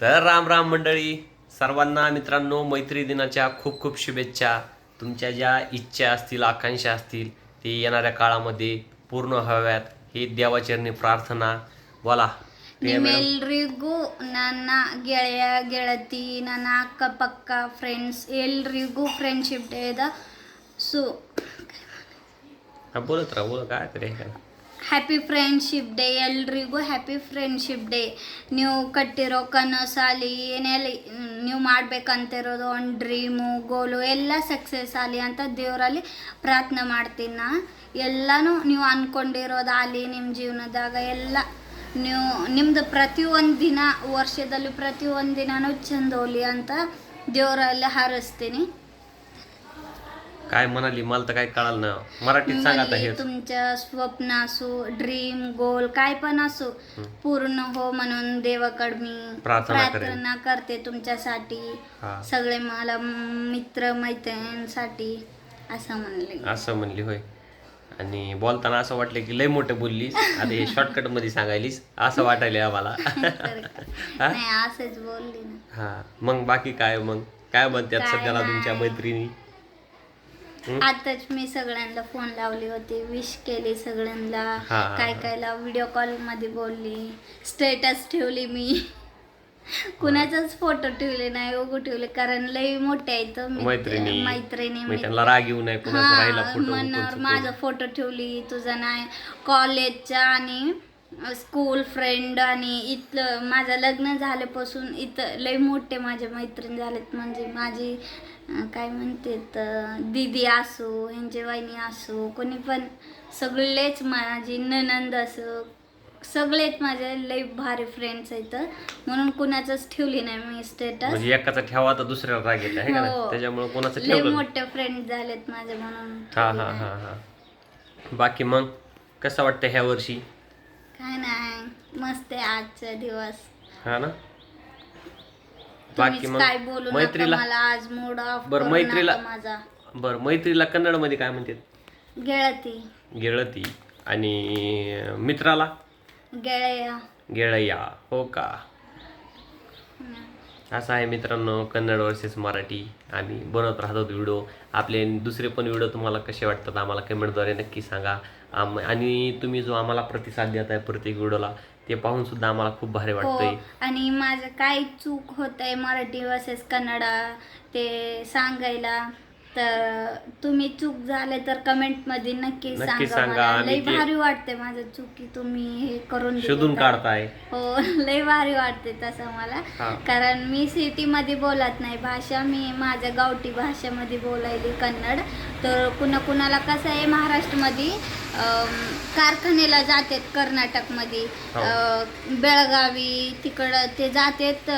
तर राम राम मंडळी सर्वांना मित्रांनो मैत्री दिनाच्या खूप खूप शुभेच्छा तुमच्या ज्या इच्छा असतील आकांक्षा असतील ते येणाऱ्या काळामध्ये पूर्ण व्हाव्यात ही देवाचरणी प्रार्थना बोला प्रिया मॅडम. ನಿಮ್ಮೆಲ್ರಿಗೂ ನನ್ನ ಗೆಳೆಯ ಗೆಳತಿ ನನ್ನ ಅಕ್ಕಪಕ್ಕ ಫ್ರೆಂಡ್ಸ್ ಎಲ್ರಿಗೂ ಫ್ರೆಂಡ್ಶಿಪ್ ಡೇದ ಸು हा बोलत राहा बोला काय तरी ಹ್ಯಾಪಿ ಫ್ರೆಂಡ್ಶಿಪ್ ಡೇ ಎಲ್ರಿಗೂ ಹ್ಯಾಪಿ ಫ್ರೆಂಡ್ಶಿಪ್ ಡೇ ನೀವು ಕಟ್ಟಿರೋ ಕನಸಾಲಿ ಏನೆಲ್ಲ, ನೀವು ಮಾಡಬೇಕಂತಿರೋದು ಒಂದು ಡ್ರೀಮು ಗೋಲು ಎಲ್ಲ ಸಕ್ಸಸ್ ಆಗಲಿ ಅಂತ ದೇವರಲ್ಲಿ ಪ್ರಾರ್ಥನೆ ಮಾಡ್ತೀನಿ ನಾ. ಎಲ್ಲನೂ ನೀವು ಅಂದ್ಕೊಂಡಿರೋದಾಗಲಿ ನಿಮ್ಮ ಜೀವನದಾಗ ಎಲ್ಲ. ನೀವು ನಿಮ್ಮದು ಪ್ರತಿಯೊಂದು ದಿನ, ವರ್ಷದಲ್ಲಿ ಪ್ರತಿಯೊಂದು ದಿನನೂ ಚಂದ ಹೋಗ್ಲಿ ಅಂತ ದೇವರಲ್ಲಿ ಹಾರೈಸ್ತೀನಿ. काय म्हणाली मला तर काय कळालं ना मराठीत सांगा आता तुमच्या स्वप्न असो ड्रीम गोल काय पण असो पूर्ण हो म्हणून देवाकडे मी प्रार्थना करेन. प्रार्थना करते तुमच्यासाठी हा. सगळे मला मित्र मैत्रिणींसाठी असं म्हणले. असं म्हणली होय. आणि बोलताना असं वाटलं की लय मोठं बोललीस आता हे शॉर्टकटमध्ये सांगायलीस असं वाटायलंय आम्हाला. नाही असंच बोलली ना. हा. मग बाकी काय मग? काय म्हणतात सध्याला तुमच्या. मैत्रिणी? आताच मी सगळ्यांना फोन लावली होती. विश केली सगळ्यांना. हा. काय कायला व्हिडिओ कॉलमध्ये बोलली. स्टेटस ठेवली मी. कुणाचाच फोटो ठेवले नाही उगू ठेवले. कारण लई मोठे आहेत मित्र- मैत्रिणी. मैत्रिणी. त्यांना राग येऊ नये कोणाचा राहिला हा, फोटो म्हणणार माझा फोटो ठेवली तुझा नाही. कॉलेजचा आणि स्कूल फ्रेंड आणि इथलं माझं लग्न झाल्यापासून इथं लय मोठे माझे मैत्रीण झालेत म्हणजे माझी काय म्हणते दीदी असो ह्यांची वहिनी असो कोणी पण सगळेच माझी ननंद असो सगळेच माझे लय भारी फ्रेंड्स आहेत म्हणून कुणाचंच ठेवली नाही मी स्टेटस म्हणजे एकाचा ठेवा तर दुसऱ्याला राग येत आहे का नाही? हो. त्याच्यामुळे कोणाचं लय ठेवलं मोठे फ्रेंड झालेत माझे म्हणून हा हा. हा हा बाकी मग कसं वाटतं ह्या वर्षी काय नाही मस्त आहे आजचा दिवस. हा ना? बाकी तुम्हीच मग काय बोलू नका मैत्रीला? मला आज मूड ऑफ बरं, मैत्रीला- माझा. बर मैत्रीला कन्नडमध्ये काय म्हणतात गेळती. गेळती. आणि मित्राला? गेळया. गेळया. हो का? असं आहे मित्रांनो कन्नड वर्सेस मराठी. आम्ही बनवत राहतो व्हिडिओ. आपले दुसरे पण व्हिडिओ तुम्हाला कसे वाटतात आम्हाला कमेंटद्वारे नक्की सांगा. आम आणि तुम्ही जो आम्हाला प्रतिसाद देत आहे प्रत्येक व्हिडिओला ते पाहून सुद्धा आम्हाला खूप भारी हो वाटतंय. आणि माझं काय चूक होत आहे मराठी वर्सेस कन्नडा ते सांगायला. तर तुम्ही चूक झाले तर कमेंटमध्ये नक्की नक्की सांगा सांगा. मला लय ते- भारी वाटते माझं चुकी तुम्ही हे करून दिली शोधून तर. काढताय हो लय भारी वाटते तसं मला हा. कारण मी सिटीमध्ये बोलत नाही भाषा मी माझ्या गावठी भाषेमध्ये बोलायली कन्नड तर कुणा कुणाला कसं आहे महाराष्ट्रामध्ये कारखान्याला जातात कर्नाटकमध्ये. हो. बेळगावी तिकडं ते जातात.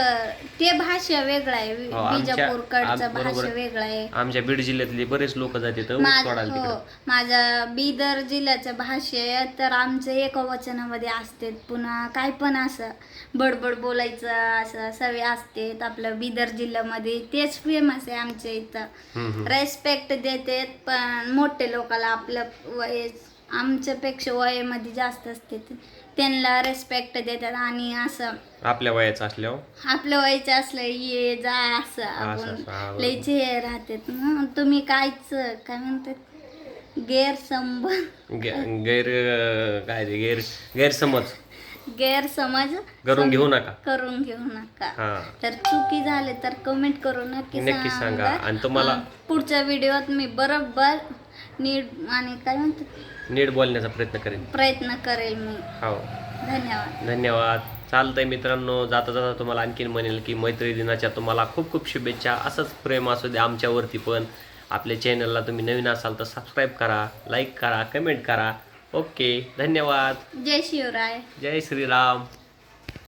ते भाषा वेगळं आहे. हो, आमच्या- बिजापूरकडचं बरोबर. भाषा वेगळं आहे. आमच्या बीड जिल्ह्यातले बरेच लोक जातात ऊस माझ तोडायला हो तिकडे. माझ्या बिदर जिल्ह्याच्या भाषेत तर आमचे एका वचनामध्ये असते पुन्हा काय पण असं बडबड बोलायचं असं सवय असते आपलं बिदर जिल्ह्यामध्ये. तेच फेमस आहे आमच्या इथं. हम्म, हम्म. रेस्पेक्ट देतात पण मोठे लोकाला आपलं वय आमच्यापेक्षा वयामध्ये जास्त असते. त्यांना रेस्पेक्ट देतात आणि असं आपल्या वयाचं असल्यावर? आपलं व्हायचं असलं ये जा असं असं, आपण असं, हा, बरोबर. लयचे हे राहतात. मग तुम्ही कायच काय म्हणतात? गैरसंबंध गे- गैर काय ते गैर गैरसमज. गैरसमज. करून घेऊ नका. करून घेऊ नका. हा. तर चुकी झाले तर कमेंट करून नक्की नक्की सांगा. आणि तुम्हाला- अं, पुढच्या व्हिडिओत मी बरोबर नीट आणि काय म्हणतात? नीट बोलण्याचा प्रयत्न करेन. प्रयत्न करेल मी. हो. धन्यवाद. धन्यवाद. चालतंय मित्रांनो जाता जाता तुम्हाला आणखीन म्हणेल की मैत्री दिनाच्या तुम्हाला खूप खूप शुभेच्छा. असंच प्रेम असू दे आमच्यावरती पण. आपल्या चॅनलला तुम्ही नवीन असाल तर सबस्क्राईब करा लाईक करा कमेंट करा. ओके धन्यवाद. जय शिवराय. जय श्रीराम.